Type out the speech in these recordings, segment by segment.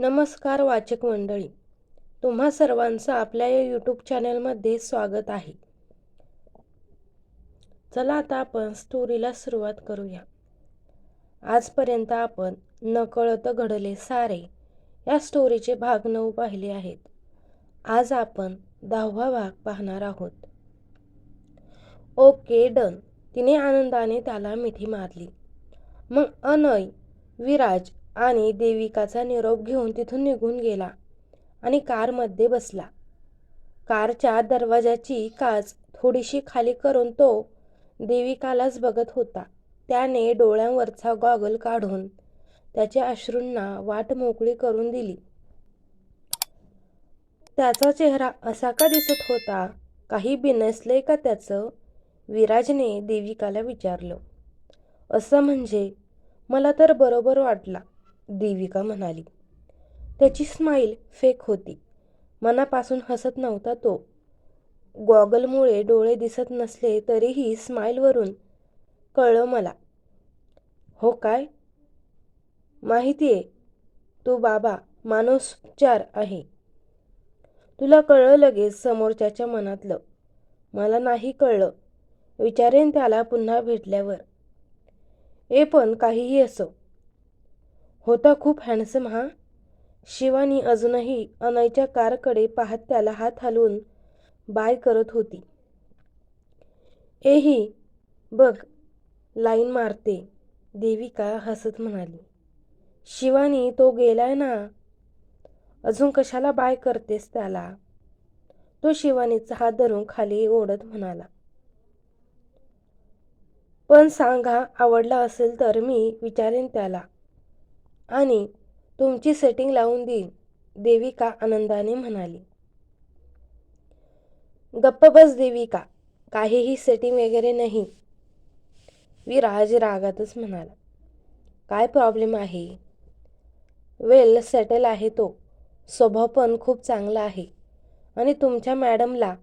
नमस्कार वाचक मंडळी. तुम्हा सर्वांचं आपल्या या यूट्यूब चॅनलमध्ये स्वागत आहे. चला आता आपण स्टोरीला सुरुवात करूया. आजपर्यंत आपण नकळत घडले सारे या स्टोरीचे भाग नऊ पाहिले आहेत. आज आपण दहावा भाग पाहणार आहोत. Okay done. तिने आनंदाने त्याला मिठी मारली. मग अनय विराज आणि देविकाचा निरोप घेऊन तिथून निघून गेला आणि कारमध्ये बसला. कारच्या दरवाजाची काच थोडीशी खाली करून तो देविकालाच बघत होता. त्याने डोळ्यांवरचा गॉगल काढून त्याच्या अश्रूंना वाट मोकळी करून दिली. त्याचा चेहरा असा का दिसत होता? काही बिनसले का त्याचं? विराजने देविकाला विचारलं. असं म्हणजे? मला तर बरोबर वाटला. देविका म्हणाली. त्याची स्माईल फेक होती. मनापासून हसत नव्हता तो. गॉगलमुळे डोळे दिसत नसले तरीही स्माईलवरून कळलं मला. हो काय? माहिती आहे तू बाबा मानसोपचार आहे. तुला कळलं लगेच समोरच्याच्या मनातलं. मला नाही कळलं. विचारेन त्याला पुन्हा भेटल्यावर. ए पण काहीही असो होता खूप हँडसम हा. शिवानी अजूनही अनयच्या कारकडे पाहत त्याला हात हलवून बाय करत होती. एही बघ लाईन मारते देविका हसत म्हणाली. शिवानी तो गेलाय ना? अजून कशाला बाय करतेस त्याला? तो शिवानीचा हात धरून खाली ओढत म्हणाला. पण सांगा आवडला असेल तर मी विचारेन त्याला. आणि तुमची सेटिंग लावून देईन देविका आनंदाने म्हणाली. गप्प बस देविका काहीही सेटिंग वगैरे नाही. विराज रागातच म्हणाला. काय प्रॉब्लेम आहे? वेल सेटल आहे तो. स्वभाव पण खूप चांगला आहे. आणि तुमच्या मॅडमला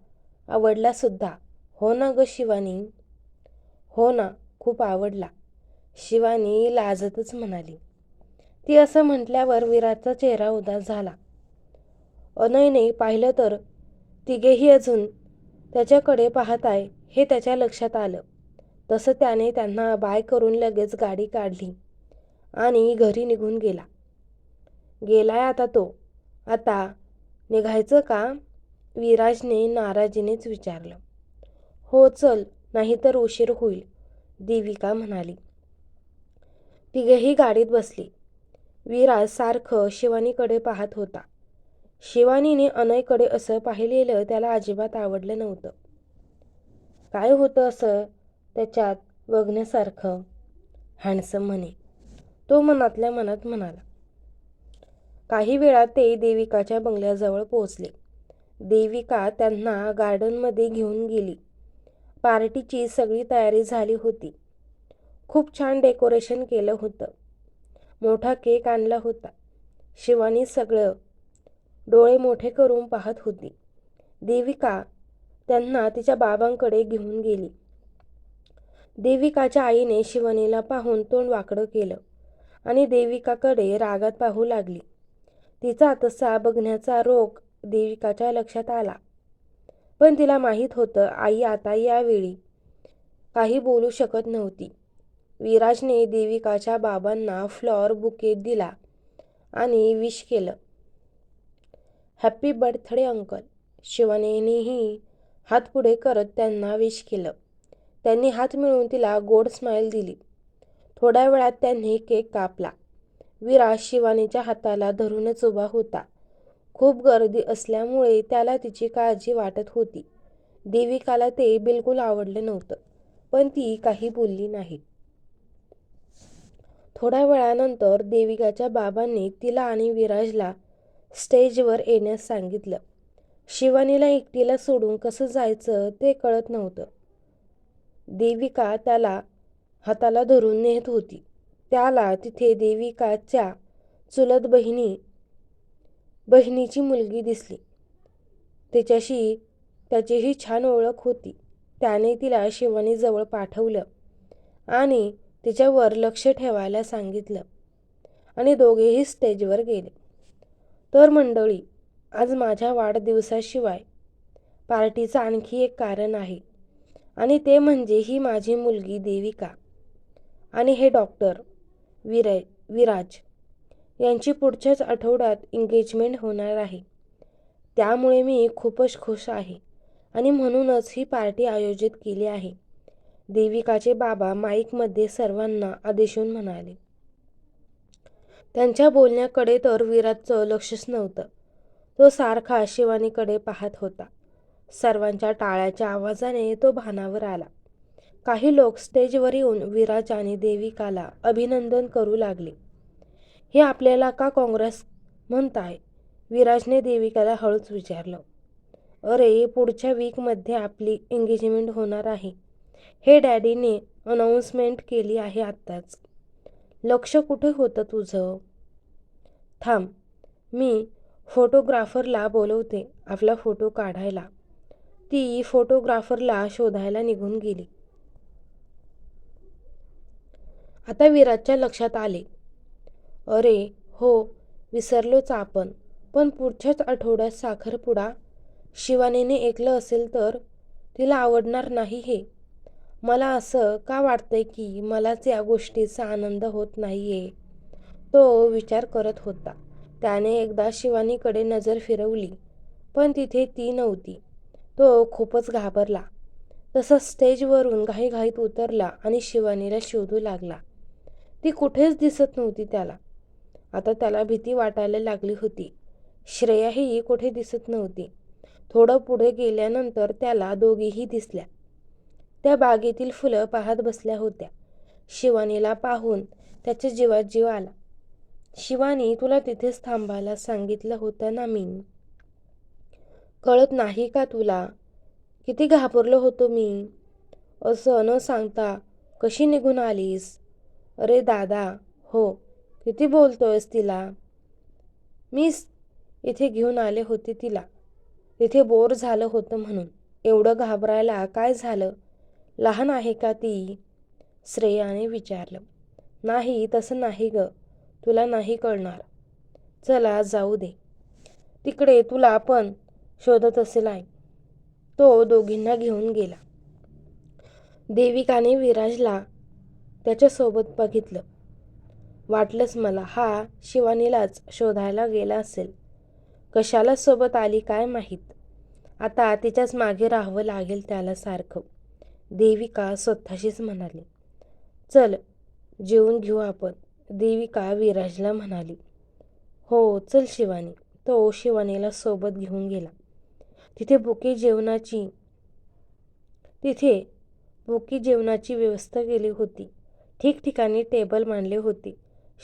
आवडला सुद्धा. हो ना ग शिवानी? हो ना खूप आवडला. शिवानी लाजतच म्हणाली. ती असं म्हटल्यावर विराटचा चेहरा उदास झाला. अनयने पाहिलं तर तिघेही अजून त्याच्याकडे पाहत आहे हे त्याच्या लक्षात आलं. तसं त्याने त्यांना बाय करून लगेच गाडी काढली आणि घरी निघून गेला. गेलाय आता तो. आता निघायचं का? विराजने नाराजीनेच विचारलं. हो चल नाहीतर उशीर होईल देविका म्हणाली. तिघेही गाडीत बसली. विराज सारखं शिवानीकडे पाहत होता. शिवानीने अनयकडे असं पाहिलेलं त्याला अजिबात आवडलं नव्हतं. काय होतं असं त्याच्यात बघण्यासारखं? हँडसम म्हणे. तो मनातल्या मनात म्हणाला. काही वेळात ते देविकाच्या बंगल्याजवळ पोहोचले. देविका त्यांना गार्डनमध्ये घेऊन गेली. पार्टीची सगळी तयारी झाली होती. खूप छान डेकोरेशन केलं होतं. मोठा केक आणला होता. शिवानी सगळं डोळे मोठे करून पाहत होती. देविका त्यांना तिच्या बाबांकडे घेऊन गेली. देविकाच्या आईने शिवानीला पाहून तोंड वाकडं केलं आणि देविकाकडे रागात पाहू लागली. तिचा तसा बघण्याचा रोग देविकाच्या लक्षात आला. पण तिला माहीत होतं आई आता यावेळी काही बोलू शकत नव्हती. विराजने देविकाच्या बाबांना फ्लॉवर बुके दिला आणि विश केलं. हॅप्पी बर्थडे अंकल शिवानीनेही हात पुढे करत त्यांना विश केलं. त्यांनी हात मिळवून तिला गोड स्माईल दिली. थोड्या वेळात त्यांनी केक कापला. विराज शिवानीच्या हाताला धरूनच उभा होता. खूप गर्दी असल्यामुळे त्याला तिची काळजी वाटत होती. देविकाला ते बिलकुल आवडलं नव्हतं पण ती काही बोलली नाही. थोड्या वेळानंतर देविकाच्या बाबांनी तिला आणि विराजला स्टेजवर येण्यास सांगितलं. शिवानीला एकटीला सोडून कसं जायचं ते कळत नव्हतं. देविका त्याला हाताला धरून नेत होती. त्याला तिथे देविकाच्या चुलत बहिणी बहिणीची मुलगी दिसली. तिच्याशी त्याचीही छान ओळख होती. त्याने तिला शिवानीजवळ पाठवलं आणि तिच्यावर लक्ष ठेवायला सांगितलं आणि दोघेही स्टेजवर गेले. तर मंडळी आज माझ्या वाढदिवसाशिवाय पार्टीचं आणखी एक कारण आहे आणि ते म्हणजे ही माझी मुलगी देविका आणि हे डॉक्टर विरय विराज यांची पुढच्याच आठवड्यात एंगेजमेंट होणार आहे. त्यामुळे मी खूपच खुश आहे आणि म्हणूनच ही पार्टी आयोजित केली आहे. देविकाचे बाबा माईकमध्ये सर्वांना आदेशून म्हणाले. त्यांच्या बोलण्याकडे तर विराजचं लक्षच नव्हतं. तो सारखा शिवानीकडे पाहत होता. सर्वांच्या टाळ्याच्या आवाजाने तो भानावर आला. काही लोक स्टेजवर येऊन विराज आणि देविकाला अभिनंदन करू लागले. हे आपल्याला का काँग्रेस म्हणताय? विराजने देविकाला हळूच विचारलं. अरे पुढच्या वीकमध्ये आपली एंगेजमेंट होणार आहे. हे डॅडीने अनाऊन्समेंट केली आहे आत्ताच. लक्ष कुठे होतं तुझं? थांब मी फोटोग्राफरला बोलवते आपला फोटो काढायला. ती फोटोग्राफरला शोधायला निघून गेली. आता विराजच्या लक्षात आले. अरे हो विसरलोच आपण पण पुढच्याच आठवड्यात साखरपुडा शिवानीने ऐकलं असेल तर तिला आवडणार नाही हे. मला असं का वाटतंय की मलाच या गोष्टीचा आनंद होत नाहीये? तो विचार करत होता. त्याने एकदा शिवानीकडे नजर फिरवली पण तिथे ती नव्हती. तो खूपच घाबरला. तसंच स्टेजवरून घाईघाईत उतरला आणि शिवानीला शोधू लागला. ती कुठेच दिसत नव्हती त्याला. आता त्याला भीती वाटायला लागली होती. श्रेयाही कुठे दिसत नव्हती. थोडं पुढे गेल्यानंतर त्याला दोघीही दिसल्या. त्या बागेतील फुलं पाहत बसल्या होत्या. शिवानीला पाहून त्याच्या जीवात जीव आला. शिवानी तुला तिथेच थांबायला सांगितलं होतं ना मी? कळत नाही का तुला? किती घाबरलो होतो मी? असं न सांगता कशी निघून आलीस? अरे दादा हो किती बोलतोयस तिला? मीच इथे घेऊन आले होते तिला. तिथे बोर झालं होतं म्हणून. एवढं घाबरायला काय झालं? लहान आहे का ती? श्रेयाने विचारलं. नाही तसं नाही ग. तुला नाही कळणार. चला जाऊ दे. तिकडे तुला पण शोधत असेल आहे तो दोघींना घेऊन गेला. देविकाने विराजला त्याच्यासोबत बघितलं. वाटलंच मला हा शिवानीलाच शोधायला गेला असेल. कशाला सोबत आली काय माहीत? आता तिच्याच मागे राहावं लागेल त्याला सारखं. देविका स्वतःशीच म्हणाली. चल जेवून घेऊ आपण. देविका विराजला म्हणाली. हो चल शिवानी. तो शिवानीला सोबत घेऊन गेला. तिथे बुके जेवणाची तिथे बुके जेवणाची व्यवस्था केली होती. ठिकठिकाणी टेबल मांडले होते.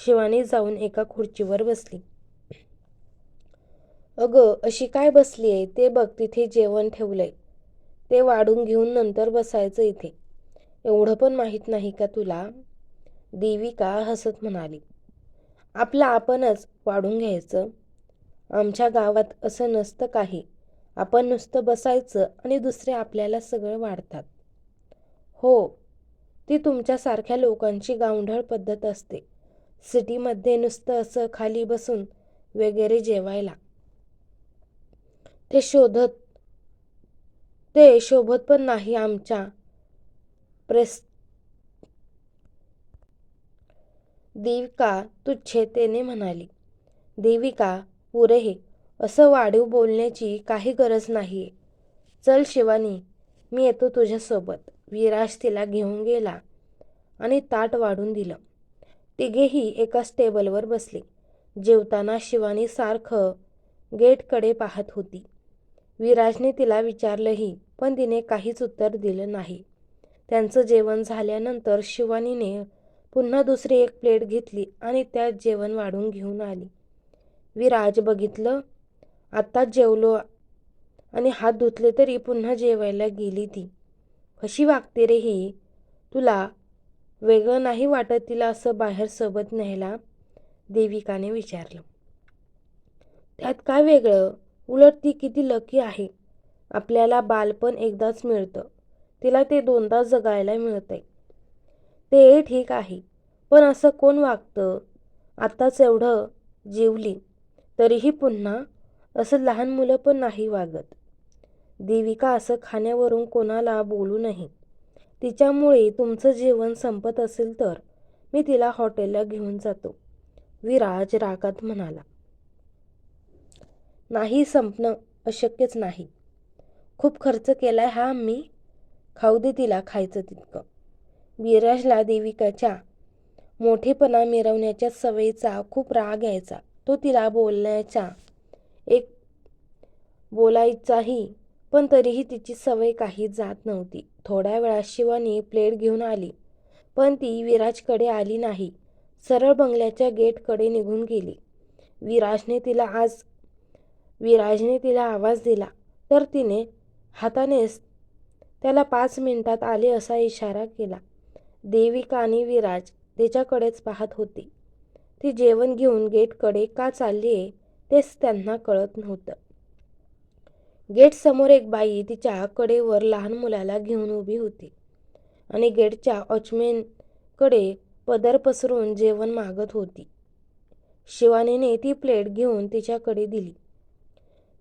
शिवानी जाऊन एका खुर्चीवर बसली. अगं अशी काय बसली आहे ते बघ तिथे जेवण ठेवलंय. ते वाढून घेऊन नंतर बसायचं इथे. एवढं पण माहीत नाही का तुला? देविका हसत म्हणाली. आपलं आपणच वाढून घ्यायचं. आमच्या गावात असं नसतं काही. आपण नुसतं बसायचं आणि दुसरे आपल्याला सगळं वाढतात. हो ती तुमच्यासारख्या लोकांची गावढळ पद्धत असते. सिटीमध्ये नुसतं असं खाली बसून वगैरे जेवायला. ते शोधत ते शोभत पण नाही आमच्या प्रेस देविका तुच्छेतेने म्हणाली. देविका पुरे हे असं वाढीव बोलण्याची काही गरज नाही चल शिवानी मी येतो तुझ्यासोबत. विराज तिला घेऊन गेला आणि ताट वाढून दिलं. तिघेही एकाच टेबलवर बसले. जेवताना शिवानी सारखं गेटकडे पाहत होती. विराजने तिला विचारलंही पण तिने काहीच उत्तर दिलं नाही. त्यांचं जेवण झाल्यानंतर शिवानीने पुन्हा दुसरी एक प्लेट घेतली आणि त्यात जेवण वाढून घेऊन आली. विराज बघितलं आत्ताच जेवलो आणि हात धुतले तरी पुन्हा जेवायला गेली ती. कशी वागते रे ही? तुला वेगळं नाही वाटत तिला असं बाहेर सोबत न्यायला? देविकाने विचारलं. त्यात काय वेगळं? उलट ती किती लकी आहे. आपल्याला बालपण एकदाच मिळतं. तिला ते दोनदा जगायला मिळतंय. ते ठीक आहे. पण असं कोण वागतं? आत्ताच एवढं जेवली. तरीही पुन्हा असं लहान मुलं पण नाही वागत. देविका असं खाण्यावरून कोणाला बोलू नये. तिच्यामुळे तुमचं जेवण संपत असेल तर मी तिला हॉटेलला घेऊन जातो. विराज रागात म्हणाला. नाही संपणं अशक्यच नाही. खूप खर्च केलाय हा आम्ही खाऊ दे तिला खायचं तितकं. विराजला देविकाच्या मोठेपणा मिरवण्याच्या सवयीचा खूप राग यायचा. तो तिला बोलण्याचा एक बोलायचाही पण तरीही तिची सवय काही जात नव्हती. थोड्या वेळात शिवानी प्लेट घेऊन आली. पण ती विराजकडे आली नाही. सरळ बंगल्याच्या गेटकडे निघून गेली. विराजने तिला आज विराजने तिला आवाज दिला. तर तिने हातानेच त्याला पाच मिनिटात आले असा इशारा केला. देविका आणि विराज तिच्याकडेच पाहत होती. ती जेवण घेऊन गेटकडे का चालली आहे तेच त्यांना कळत नव्हतं. गेटसमोर एक बाई तिच्या कडेवर लहान मुलाला घेऊन उभी होती. आणि गेटच्या वॉचमॅनकडे पदर पसरून जेवण मागत होती. शिवानीने ती प्लेट घेऊन तिच्याकडे दिली.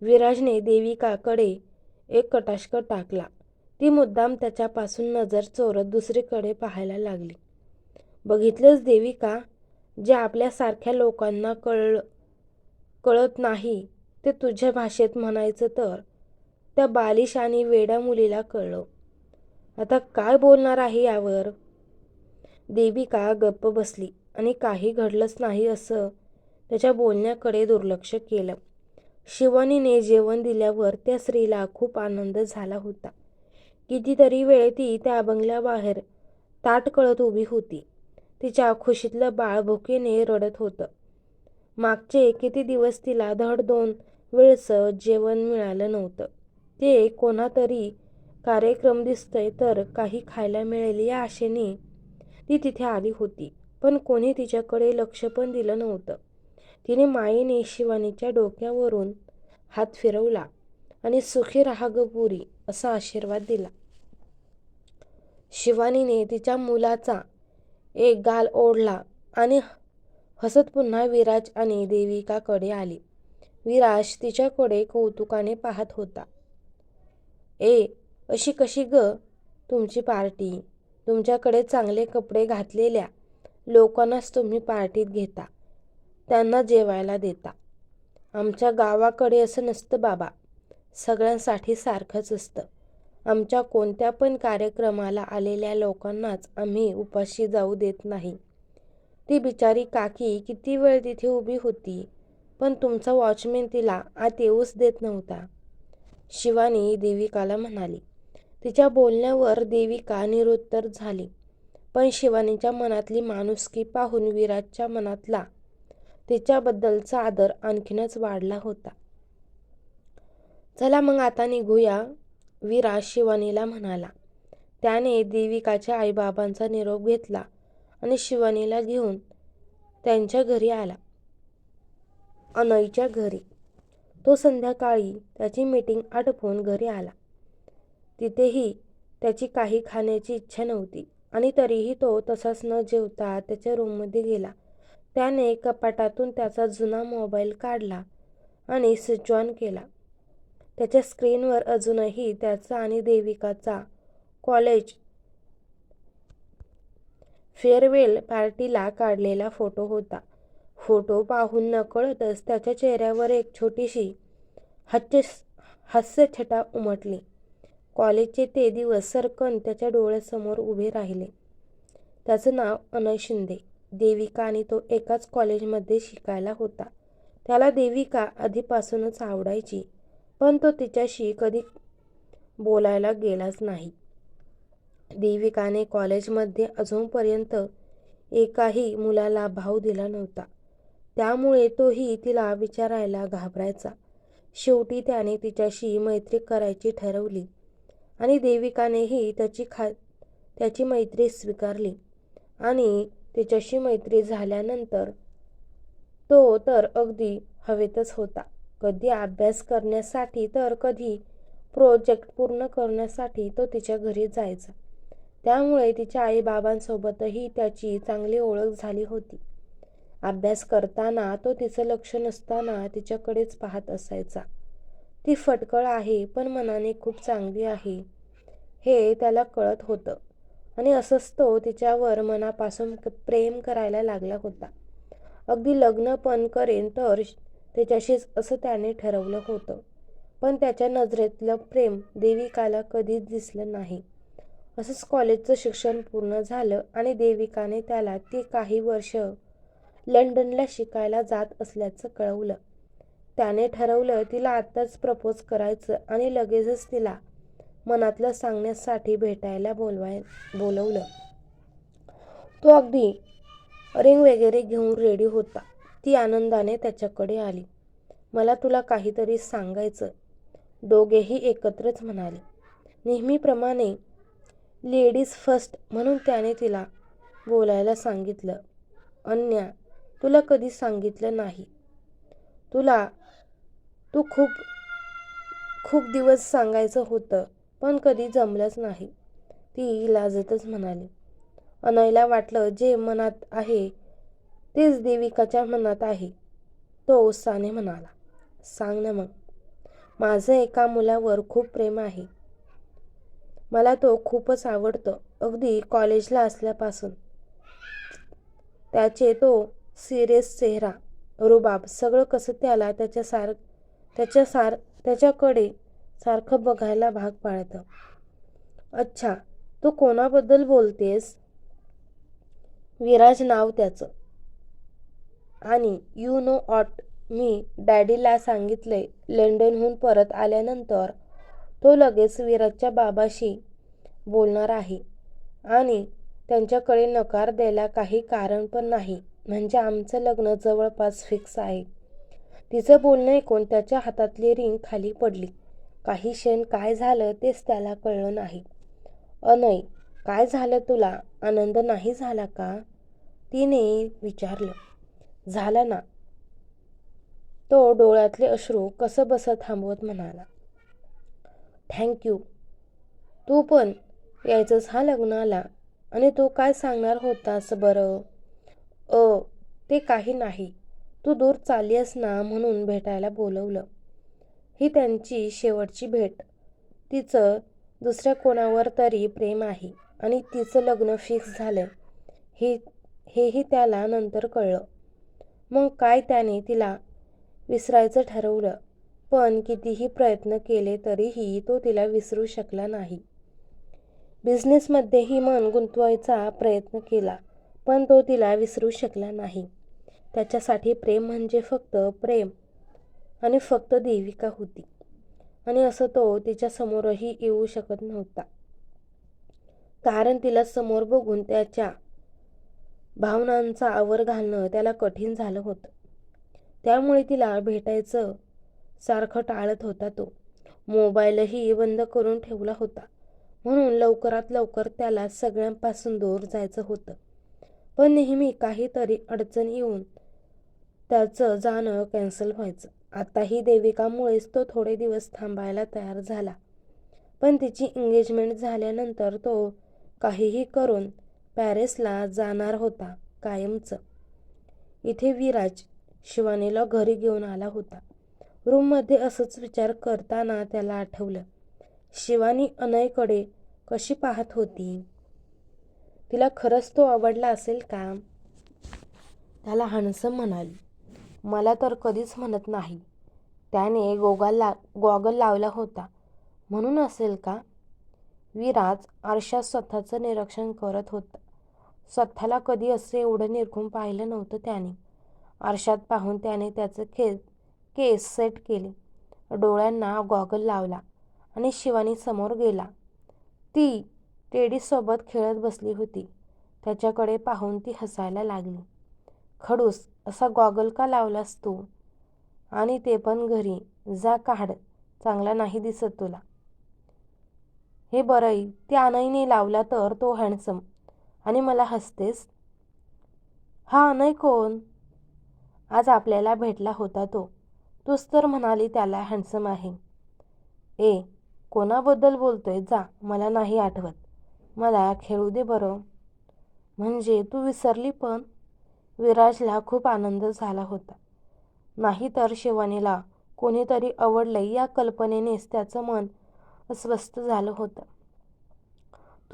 विराजने देविकाकडे एक कटाष्क टाकला. ती मुद्दाम त्याच्यापासून नजर चोरत दुसरीकडे पाहायला लागली. बघितलंच देविका जे आपल्यासारख्या लोकांना कळ कळत नाही ते तुझ्या भाषेत म्हणायचं तर? त्या बालिश आणि वेड्या मुलीला कळलं. आता काय बोलणार आहे यावर? देविका गप्प बसली आणि काही घडलंच नाही असं त्याच्या बोलण्याकडे दुर्लक्ष केलं. शिवानीने जेवण दिल्यावर त्या स्त्रीला खूप आनंद झाला होता. कितीतरी वेळ ती त्या बंगल्याबाहेर ताट कळत उभी होती. तिच्या खुशीतलं बाळ भुकेने रडत होतं. मागचे किती दिवस तिला धड दोन वेळचं जेवण मिळालं नव्हतं. ते कोणातरी कार्यक्रम दिसतंय तर काही खायला मिळेल या आशेने ती तिथे आली होती पण कोणी तिच्याकडे लक्ष पण दिलं नव्हतं. तिने मायेने शिवानीच्या डोक्यावरून हात फिरवला आणि सुखी राहा ग पुरी असा आशीर्वाद दिला. शिवानीने तिच्या मुलाचा एक गाल ओढला आणि हसत पुन्हा विराज आणि देविकाकडे आली. विराज तिच्याकडे कौतुकाने पाहत होता. ए अशी कशी ग तुमची पार्टी? तुमच्याकडे चांगले कपडे घातलेल्या लोकांनाच तुम्ही पार्टीत घेता. त्यांना जेवायला देता. आमच्या गावाकडे असं नसतं बाबा. सगळ्यांसाठी सारखंच असतं. आमच्या कोणत्या पण कार्यक्रमाला आलेल्या लोकांनाच आम्ही उपाशी जाऊ देत नाही. ती बिचारी काकी किती वेळ तिथे उभी होती पण तुमचा वॉचमॅन तिला आत येऊच देत नव्हता. शिवानी देविकाला म्हणाली तिच्या बोलण्यावर देविका निरुत्तर झाली. पण शिवानीच्या मनातली माणुसकी पाहून विराजच्या मनातला तिच्याबद्दलचा आदर आणखीनच वाढला होता. चला मग आता निघूया विराज शिवानीला म्हणाला. त्याने देविकाच्या आईबाबांचा निरोप घेतला आणि शिवानीला घेऊन त्यांच्या घरी आला. अनईच्या घरी. तो संध्याकाळी त्याची मीटिंग आटपून घरी आला. तिथेही त्याची काही खाण्याची इच्छा नव्हती आणि तरीही तो तसाच न जेवता त्याच्या रूममध्ये गेला. त्याने कपाटातून त्याचा जुना मोबाईल काढला आणि स्विच ऑन केला. त्याच्या स्क्रीनवर अजूनही त्याचा आणि देविकाचा कॉलेज फेअरवेल पार्टीला काढलेला फोटो होता. फोटो पाहून नकळतच त्याच्या चेहऱ्यावर एक छोटीशी हच्च हास्यछटा उमटली. कॉलेजचे ते दिवस सरकन त्याच्या डोळ्यासमोर उभे राहिले. त्याचं नाव अनय शिंदे. देविका आणि तो एकाच कॉलेजमध्ये शिकायला होता. त्याला देविका आधीपासूनच आवडायची पण तो तिच्याशी कधी बोलायला गेलाच नाही. देविकाने कॉलेजमध्ये अजूनपर्यंत एकाही मुलाला भाव दिला नव्हता. त्यामुळे तोही तिला विचारायला घाबरायचा. शेवटी त्याने तिच्याशी मैत्री करायची ठरवली आणि देविकानेही त्याची खा त्याची मैत्री स्वीकारली आणि तिच्याशी मैत्री झाल्यानंतर तो तर अगदी हवेतच होता. कधी अभ्यास करण्यासाठी तर कधी प्रोजेक्ट पूर्ण करण्यासाठी तो तिच्या घरी जायचा. त्यामुळे तिच्या आईबाबांसोबतही त्याची चांगली ओळख झाली होती. अभ्यास करताना तो तिचं लक्ष नसताना तिच्याकडेच पाहत असायचा. ती फटकळ आहे पण मनाने खूप चांगली आहे हे त्याला कळत होतं. आणि असंच तो हो, तिच्यावर मनापासून प्रेम करायला लागला होता. अगदी लग्न पण करेन तर त्याच्याशीच असं त्याने ठरवलं होतं. पण त्याच्या नजरेतलं प्रेम देविकाला कधीच दिसलं नाही. असंच कॉलेजचं शिक्षण पूर्ण झालं आणि देविकाने त्याला ती काही वर्ष लंडनला शिकायला जात असल्याचं कळवलं. त्याने ठरवलं तिला आत्ताच प्रपोज करायचं आणि लगेचच तिला मनातलं सांगण्यासाठी भेटायला बोलवाय बोलवलं. तो अगदी रिंग वगैरे घेऊन रेडी होता. ती आनंदाने त्याच्याकडे आली. मला तुला काहीतरी सांगायचं. दोघेही एकत्रच म्हणाले. नेहमीप्रमाणे लेडीज फर्स्ट म्हणून त्याने तिला बोलायला सांगितलं. अन्या तुला कधी सांगितलं नाही. तुला तू खूप खूप दिवस सांगायचं होतं. पण कधी जमलंच नाही. ती लाजतच म्हणाली. अनयला वाटलं जे मनात आहे तेच देविकाच्या मनात आहे. तो उत्साहाने म्हणाला सांग ना मग माझं एका मुलावर खूप प्रेम आहे. मला तो खूपच आवडतं अगदी कॉलेजला असल्यापासून. त्याचे तो सिरियस चेहरा रुबाब सगळं कसं त्याला त्याच्यासार त्याच्यासार त्याच्याकडे सारखं बघायला भाग पाडतं. अच्छा तू कोणाबद्दल बोलतेस? विराज नाव त्याचं. आणि यू नो ऑट मी डॅडीला सांगितले लंडनहून परत आल्यानंतर तो लगेच विराजच्या बाबाशी बोलणार आहे. आणि त्यांच्याकडे नकार द्यायला काही कारण पण नाही. म्हणजे आमचं लग्न जवळपास फिक्स आहे. तिचं बोलणं ऐकून त्याच्या हातातली रिंग खाली पडली. काही क्षण काय झालं तेच त्याला कळलं नाही. अनय काय झालं तुला? आनंद नाही झाला का? तिने विचारलं. झाला ना. तो डोळ्यातले अश्रू कसं बसं थांबवत म्हणाला. थँक्यू तू पण यायचंच हा लग्नाला आणि तू काय सांगणार होतास बरं? अ ते काही नाही. तू दूर चाललीस ना म्हणून भेटायला बोलवलं. ही त्यांची शेवटची भेट. तिचं दुसऱ्या कोणावर तरी प्रेम आहे आणि तिचं लग्न फिक्स झालं हे हेही त्याला नंतर कळलं. मग काय त्याने तिला विसरायचं ठरवलं? पण कितीही प्रयत्न केले तरीही तो तिला विसरू शकला नाही. बिझनेसमध्येही मन गुंतवायचा प्रयत्न केला पण तो तिला विसरू शकला नाही. त्याच्यासाठी प्रेम म्हणजे फक्त प्रेम. आणि फक्त देविका होती. आणि असं तो तिच्यासमोरही येऊ शकत नव्हता. कारण तिला समोर बघून त्याच्या भावनांचा आवर घालणं त्याला कठीण झालं होतं. त्यामुळे तिला भेटायचं सारखं टाळत होता तो. मोबाईलही बंद करून ठेवला होता. म्हणून लवकरात लवकर त्याला सगळ्यांपासून दूर जायचं होतं. पण नेहमी काहीतरी अडचण येऊन त्याचं जाणं कॅन्सल व्हायचं. आताही देविकामुळेच तो थोडे दिवस थांबायला तयार झाला. पण तिची एंगेजमेंट झाल्यानंतर तो काहीही करून पॅरिसला जाणार होता कायमचं. इथे विराज शिवानीला घरी घेऊन आला होता. रूममध्ये असंच विचार करताना त्याला आठवलं शिवानी अनयकडे कशी पाहत होती? तिला खरंच तो आवडला असेल का? त्याला हणसं म्हणाली. मला तर कधीच म्हणत नाही. त्याने गोगल ला गॉगल लावला होता. म्हणून असेल का? विराज आरशात स्वतःचं निरीक्षण करत होता. स्वतःला कधी असे एवढं निरखून पाहिलं नव्हतं त्याने. आरशात पाहून त्याने त्याचं खे केस सेट केले. डोळ्यांना गॉगल लावला आणि शिवानी समोर गेला. ती टेडीसोबत खेळत बसली होती. त्याच्याकडे पाहून ती हसायला लागली. खडूस असा गॉगल का लावलास तू? आणि ते पण घरी. जा काढ. चांगला नाही दिसत तुला. हे बरंई त्या अनयने लावला तर तो हँडसम. आणि मला हसतेस? हा अनय कोण? आज आपल्याला भेटला होता तो. तूच तर म्हणाली त्याला हँडसम आहे. ए कोणाबद्दल बोलतोय? जा. मला नाही आठवत. मला खेळू दे बरं. म्हणजे तू विसरली पण? विराजला खूप आनंद झाला होता. नाहीतर शिवानीला कोणीतरी आवडले या कल्पनेनेच त्याचं मन अस्वस्थ झालं होतं.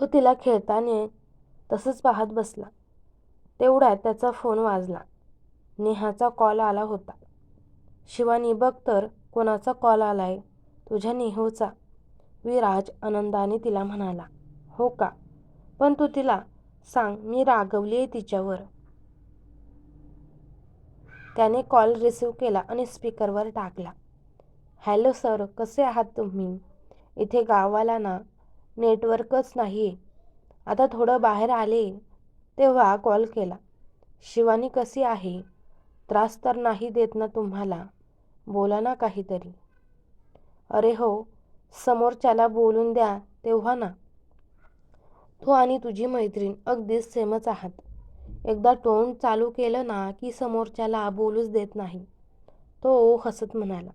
तो तिला खेळताना तसंच पाहत बसला. तेवढ्यात त्याचा फोन वाजला. नेहाचा कॉल आला होता. शिवानी बघ तर कोणाचा कॉल आलाय. तुझ्या नेहूचा. विराज आनंदाने तिला म्हणाला. हो का? पण तू तिला सांग मी रागवली आहे तिच्यावर. त्याने कॉल रिसीव केला आणि स्पीकरवर टाकला. हॅलो सर कसे आहात तुम्ही? इथे गावाला ना नेटवर्कच नाही आता थोडं बाहेर आले तेव्हा कॉल केला. शिवानी कशी आहे? त्रास तर नाही देत ना तुम्हाला? बोला ना काहीतरी. अरे हो समोरच्याला बोलून द्या तेव्हा ना. तू आणि तुझी मैत्रीण अगदीच सेमच आहात. एकदा तोंड चालू केलं ना की समोरच्याला बोलूच देत नाही. तो हसत म्हणाला.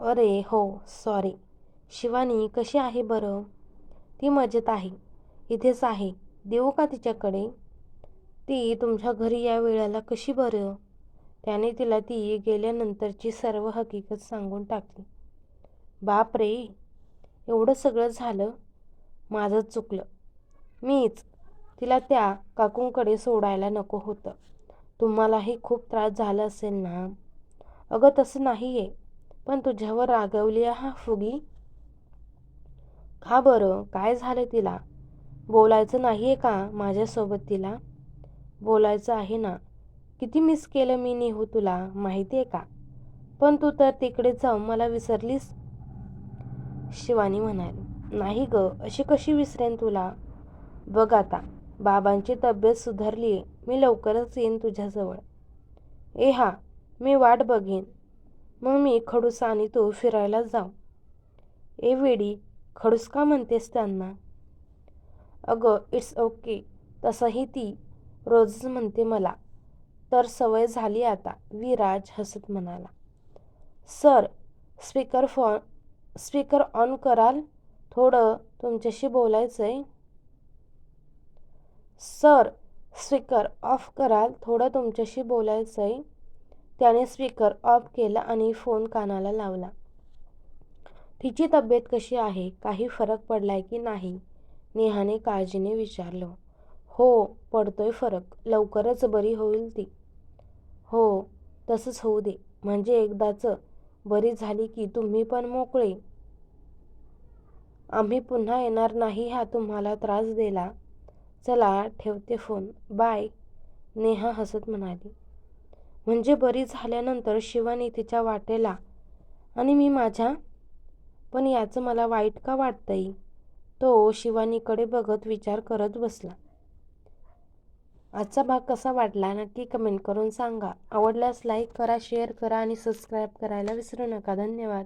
अरे हो सॉरी. शिवानी कशी आहे बरं? ती मजेत आहे. इथेच आहे. देऊ का तिच्याकडे? ती तुमच्या घरी या वेळेला कशी बरं? त्याने तिला ती गेल्यानंतरची सर्व हकीकत सांगून टाकली. बापरे एवढं सगळं झालं? माझंच चुकलं. मीच तिला त्या काकूंकडे सोडायला नको होतं. तुम्हालाही खूप त्रास झाला असेल ना? अगं तसं नाही आहे पण तुझ्यावर रागवली हा फुगी. का बरं काय झालं तिला? बोलायचं नाही आहे का माझ्यासोबत तिला? बोलायचं आहे ना. किती मिस केलं मी नेहू तुला माहिती आहे का? पण तू तर तिकडे जाऊन मला विसरलीस. शिवानी म्हणाली. नाही गं अशी कशी विसरेन तुला? बघ आता बाबांची तब्येत सुधारली मी लवकरच येईन तुझ्याजवळ. ए हा मी वाट बघेन. मग मी खडूस आणि तू फिरायला जाऊ. ए वेडी खडूस का म्हणतेस त्यांना? अगं इट्स ओके. तसंही ती रोजच म्हणते मला. तर सवय झाली आता. विराज हसत म्हणाला. Sir speaker phone speaker on कराल? थोडं तुमच्याशी बोलायचं आहे सर स्पीकर ऑफ कराल? थोडं तुमच्याशी बोलायचं आहे त्याने स्पीकर ऑफ केला आणि फोन कानाला लावला. तिची तब्येत कशी आहे? काही फरक पडलाय की नाही? नेहाने काळजीने विचारलं. हो पडतोय फरक. लवकरच बरी होईल ती. हो तसंच होऊ दे. म्हणजे एकदाच बरी झाली की तुम्ही पण मोकळे. आम्ही पुन्हा येणार नाही हा तुम्हाला त्रास दिला चला ठेवते फोन. बाय. नेहा हसत म्हणाली. म्हणजे बरी झाल्यानंतर शिवानी तिच्या वाटेला आणि मी माझ्या? पण याचं मला वाईट का वाटतंय? तो शिवानीकडे बघत विचार करत बसला. आजचा भाग कसा वाटला नक्की कमेंट करून सांगा. आवडल्यास लाईक करा, शेअर करा आणि सबस्क्राईब करायला विसरू नका. धन्यवाद.